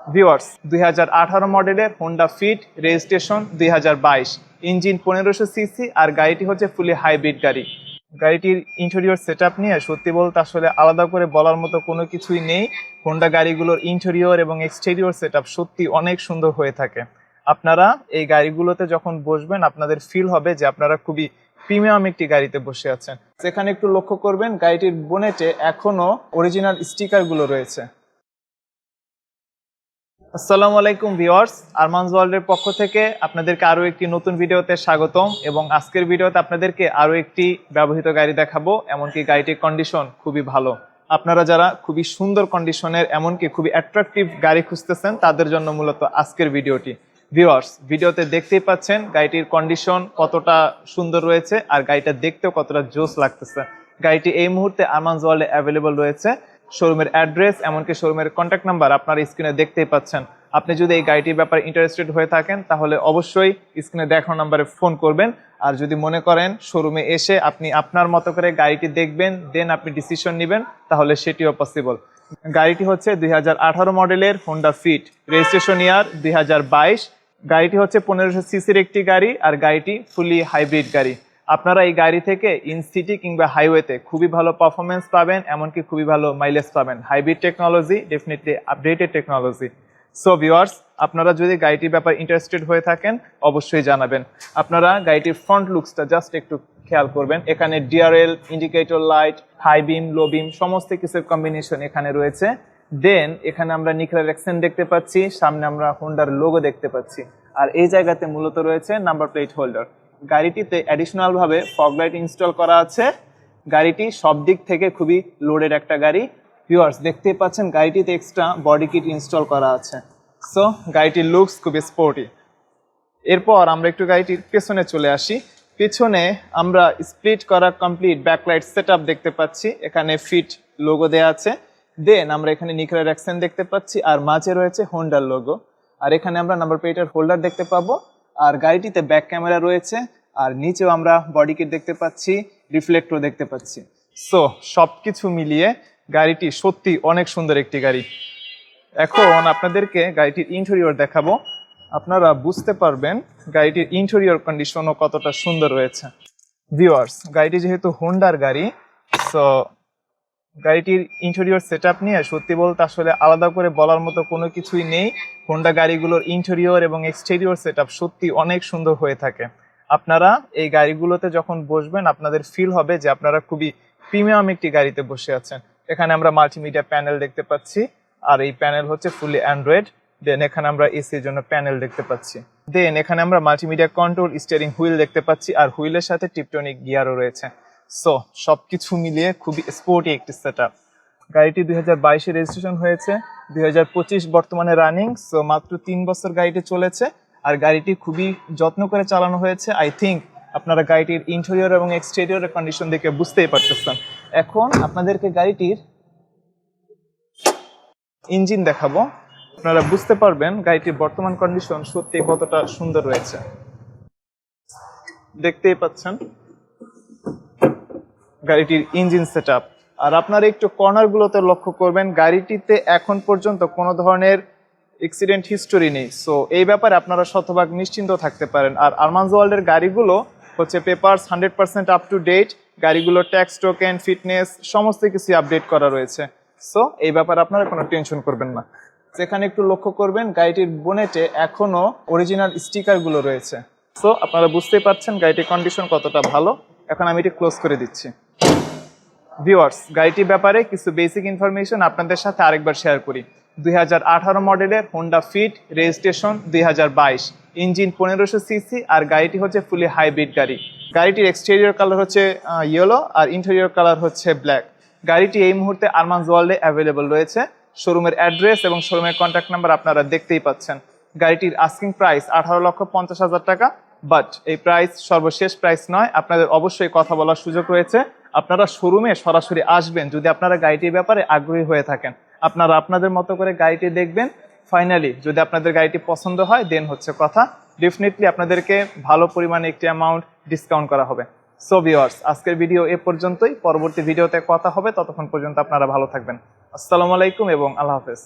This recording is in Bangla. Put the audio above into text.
ভিওয়ার্স দুই মডেলের হোন্ডা ফিট রেজিস্ট্রেশন দুই হাজার বাইশ। ইঞ্জিন পনেরোশো সিসি আর গাড়িটি হচ্ছে ফুলি হাইব্রিড গাড়ি। গাড়িটির ইন্টেরিয়র সেট নিয়ে সত্যি বলতে আসলে আলাদা করে বলার মতো কোনো কিছুই নেই। হোন্ডা গাড়িগুলোর ইন্টেরিয়র এবং এক্সটেরিয়র সেট সত্যি অনেক সুন্দর হয়ে থাকে। আপনারা এই গাড়িগুলোতে যখন বসবেন, আপনাদের ফিল হবে যে আপনারা খুবই প্রিমিয়াম একটি গাড়িতে বসে আছেন। সেখানে একটু লক্ষ্য করবেন, গাড়িটির বোনেটে এখনও অরিজিনাল স্টিকারগুলো রয়েছে। আসসালামু আলাইকুম ভিওয়ার্স আরমানস ওয়ার্ল্ডের পক্ষ থেকে আপনাদেরকে আরও একটি নতুন ভিডিওতে স্বাগতম এবং আজকের ভিডিওতে আপনাদেরকে আরও একটি ব্যবহৃত গাড়ি দেখাবো, এমনকি গাড়িটির কন্ডিশন খুবই ভালো। আপনারা যারা খুবই সুন্দর কন্ডিশনের এমনকি খুবই অ্যাট্রাকটিভ গাড়ি খুঁজতেছেন, তাদের জন্য মূলত আজকের ভিডিওটি। ভিওয়ার্স ভিডিওতে দেখতেই পাচ্ছেন গাড়িটির কন্ডিশন কতটা সুন্দর রয়েছে আর গাড়িটা দেখতেও কতটা জোস লাগতেছে। গাড়িটি এই মুহূর্তে আরমানস ওয়ার্ল্ডে অ্যাভেলেবল রয়েছে। শোরুমের অ্যাড্রেস, এমনকি শোরুমের কন্ট্যাক্ট নাম্বার আপনার স্ক্রিনে দেখতেই পাচ্ছেন। আপনি যদি এই গাড়িটির ব্যাপারে ইন্টারেস্টেড হয়ে থাকেন, তাহলে অবশ্যই স্ক্রিনে দেখানো নাম্বারে ফোন করবেন। আর যদি মনে করেন শোরুমে এসে আপনি আপনার মতো করে গাড়িটি দেখবেন দেন আপনি ডিসিশন নেবেন, তাহলে সেটিও পসিবল গাড়িটি হচ্ছে দুই হাজার আঠারো মডেলের হোন্ডা ফিট রেজিস্ট্রেশন ইয়ার দুই হাজার বাইশ। গাড়িটি হচ্ছে পনেরোশো সিসির একটি গাড়ি, আর গাড়িটি ফুলি হাইব্রিড গাড়ি। আপনারা এই গাড়ি থেকে ইন সিটি কিংবা হাইওয়েতে খুবই ভালো পারফরমেন্স পাবেন, এমনকি খুবই ভালো মাইলেজ পাবেন। Hybrid technology definitely updated technology so viewers আপনারা যদি গাড়িটির ব্যাপারে ইন্টারেস্টেড হয়ে থাকেন, অবশ্যই জানাবেন। আপনারা গাড়িটির ফ্রন্ট লুকসটা জাস্ট একটু খেয়াল করবেন। এখানে DRL indicator light high beam low beam সমস্ত কিছুর কম্বিনেশন এখানে রয়েছে। দেন এখানে আমরা নিকলার অ্যাকসেন্ট দেখতে পাচ্ছি, সামনে আমরা হোন্ডার লোগো দেখতে পাচ্ছি। আর এই জায়গাতে মূলত রয়েছে নাম্বার প্লেট হোল্ডার গাড়িটিতে অ্যাডিশনাল ভাবে ফগ লাইট ইনস্টল করা আছে। গাড়িটি সব দিক থেকে খুবই লোডেড একটা গাড়ি। ভিউয়ার্স দেখতেই পাচ্ছেন, গাড়িটিতে এক্সট্রা বডি কিট ইনস্টল করা আছে। সো গাড়িটির লুকস খুবই স্পোর্টি এরপর আমরা একটু গাড়িটির পেছনে চলে আসি। পেছনে আমরা স্প্লিট করা কমপ্লিট ব্যাকলাইট সেট দেখতে পাচ্ছি। এখানে ফিট লোগো দেওয়া আছে। দেন আমরা এখানে নিকলার অ্যাকসেন্ট দেখতে পাচ্ছি। আর মাঝে রয়েছে হোন্ডার লোগো আর এখানে আমরা নাম্বার প্লেটের হোল্ডার দেখতে পাবো। আর গাড়িটিতে ব্যাক ক্যামেরা রয়েছে, আর নিচেও আমরা বডি কিট দেখতে পাচ্ছি রিফ্লেক্টর দেখতে পাচ্ছি। সো সব কিছু মিলিয়ে গাড়িটি সত্যি অনেক সুন্দর একটি গাড়ি। এখন আপনাদেরকে গাড়িটির ইন্টেরিয়র দেখাবো। আপনারা বুঝতে পারবেন গাড়িটির ইন্টেরিয়র কন্ডিশনও কতটা সুন্দর রয়েছে। ভিউয়ার্স গাড়িটি যেহেতু হোন্ডার গাড়ি সো গাড়িটির ইন্টেরিয়র সেট নিয়ে সত্যি বলতে আসলে আলাদা করে বলার মতো কোনো কিছুই নেই। হোন্ডা গাড়িগুলোর ইন্টেরিয়র এবং এক্সটেরিয়র সেট সত্যি অনেক সুন্দর হয়ে থাকে। আপনারা এই গাড়িগুলোতে যখন বসবেন, আপনাদের ফিল হবে যে আপনারা খুবই প্রিমিয়াম একটি গাড়িতে বসে আছেন। এখানে আমরা মাল্টিমিডিয়া প্যানেল দেখতে পাচ্ছি, আর এই প্যানেল হচ্ছে ফুলি অ্যান্ড্রয়েড দেন এখানে আমরা এসির জন্য প্যানেল দেখতে পাচ্ছি। দেন এখানে আমরা মাল্টিমিডিয়া কন্ট্রোল স্টিয়ারিং হুইল দেখতে পাচ্ছি, আর হুইলের সাথে টিপটনিক গিয়ারও রয়েছে। সো সবকিছু মিলিয়ে খুবই স্পোর্টি একটি সেট আপ গাড়িটি দুই হাজার বাইশে রেজিস্ট্রেশন হয়েছে, দুই হাজার পঁচিশ বর্তমানে রানিং সো মাত্র তিন বছর গাড়িটি চলেছে, আর গাড়িটি খুবই যত্ন করে চালানো হয়েছে। আই থিঙ্ক আপনারা গাড়িটির ইন্টেরিয়র এবং এক্সটেরিয়রের কন্ডিশন দেখে বুঝতেই পারতেছেন। এখন আপনাদেরকে গাড়িটির ইঞ্জিন দেখাবো। আপনারা বুঝতে পারবেন গাড়িটির বর্তমান কন্ডিশন সত্যি কতটা সুন্দর রয়েছে। দেখতেই পাচ্ছেন। গাড়িটির ইঞ্জিন সেট আর আপনারা একটু কর্নারগুলোতে লক্ষ্য করবেন, গাড়িটিতে এখন পর্যন্ত কোনো ধরনের অ্যাক্সিডেন্ট হিস্টোরি নেই। সো এই ব্যাপারে আপনারা শতভাগ নিশ্চিন্ত থাকতে পারেন। আর আরমানজ ওয়ার্ল্ডের গাড়িগুলো হচ্ছে papers hundred percent up to date গাড়িগুলো ট্যাক্স টোকেন ফিটনেস সমস্ত কিছু আপডেট করা রয়েছে। সো এই ব্যাপারে আপনারা কোনো টেনশন করবেন না। সেখানে একটু লক্ষ্য করবেন, গাড়িটির বোনেটে এখনও অরিজিনাল স্টিকারগুলো রয়েছে। সো আপনারা বুঝতেই পারছেন গাড়িটির কন্ডিশন কতটা ভালো। এখন আমি এটি ক্লোজ করে দিচ্ছি। ভিউয়ার্স গাড়িটির ব্যাপারে কিছু বেসিক ইনফরমেশন আপনাদের সাথে আরেকবার শেয়ার করি। দুই হাজার আঠারো মডেলের হোন্ডা ফিট রেজিস্ট্রেশন দুই হাজার বাইশ। ইঞ্জিন পনেরোশো সিসি আর গাড়িটি হচ্ছে ফুলি হাইব্রিড গাড়ি। গাড়িটির এক্সটেরিয়র কালার হচ্ছে ইয়েলো আর ইন্টেরিয়র কালার হচ্ছে ব্ল্যাক গাড়িটি এই মুহূর্তে আরমানজ ওয়ার্ল্ডে অ্যাভেলেবল রয়েছে। শোরুমের অ্যাড্রেস এবং শোরুমের কন্ট্যাক্ট নাম্বার আপনারা দেখতেই পাচ্ছেন। গাড়িটির আস্কিং প্রাইস আঠারো লক্ষ পঞ্চাশ হাজার টাকা বাট এই প্রাইস সর্বশেষ প্রাইস নয়। আপনাদের অবশ্যই কথা বলার সুযোগ রয়েছে। আপনারা শোরুমে সরাসরি আসবেন যদি আপনারা গাড়িটির ব্যাপারে আগ্রহী হয়ে থাকেন। আপনারা আপনাদের মতো করে গাড়িটি দেখবেন। ফাইনালি যদি আপনাদের গাড়িটি পছন্দ হয় দেন হচ্ছে কথা। ডেফিনেটলি আপনাদেরকে ভালো পরিমাণে একটি অ্যামাউন্ট ডিসকাউন্ট করা হবে। সো ভিওয়ার্স আজকের ভিডিও এ পর্যন্তই। পরবর্তী ভিডিওতে কথা হবে। ততক্ষণ পর্যন্ত আপনারা ভালো থাকবেন। আসসালামু আলাইকুম এবং আল্লাহ হাফেজ।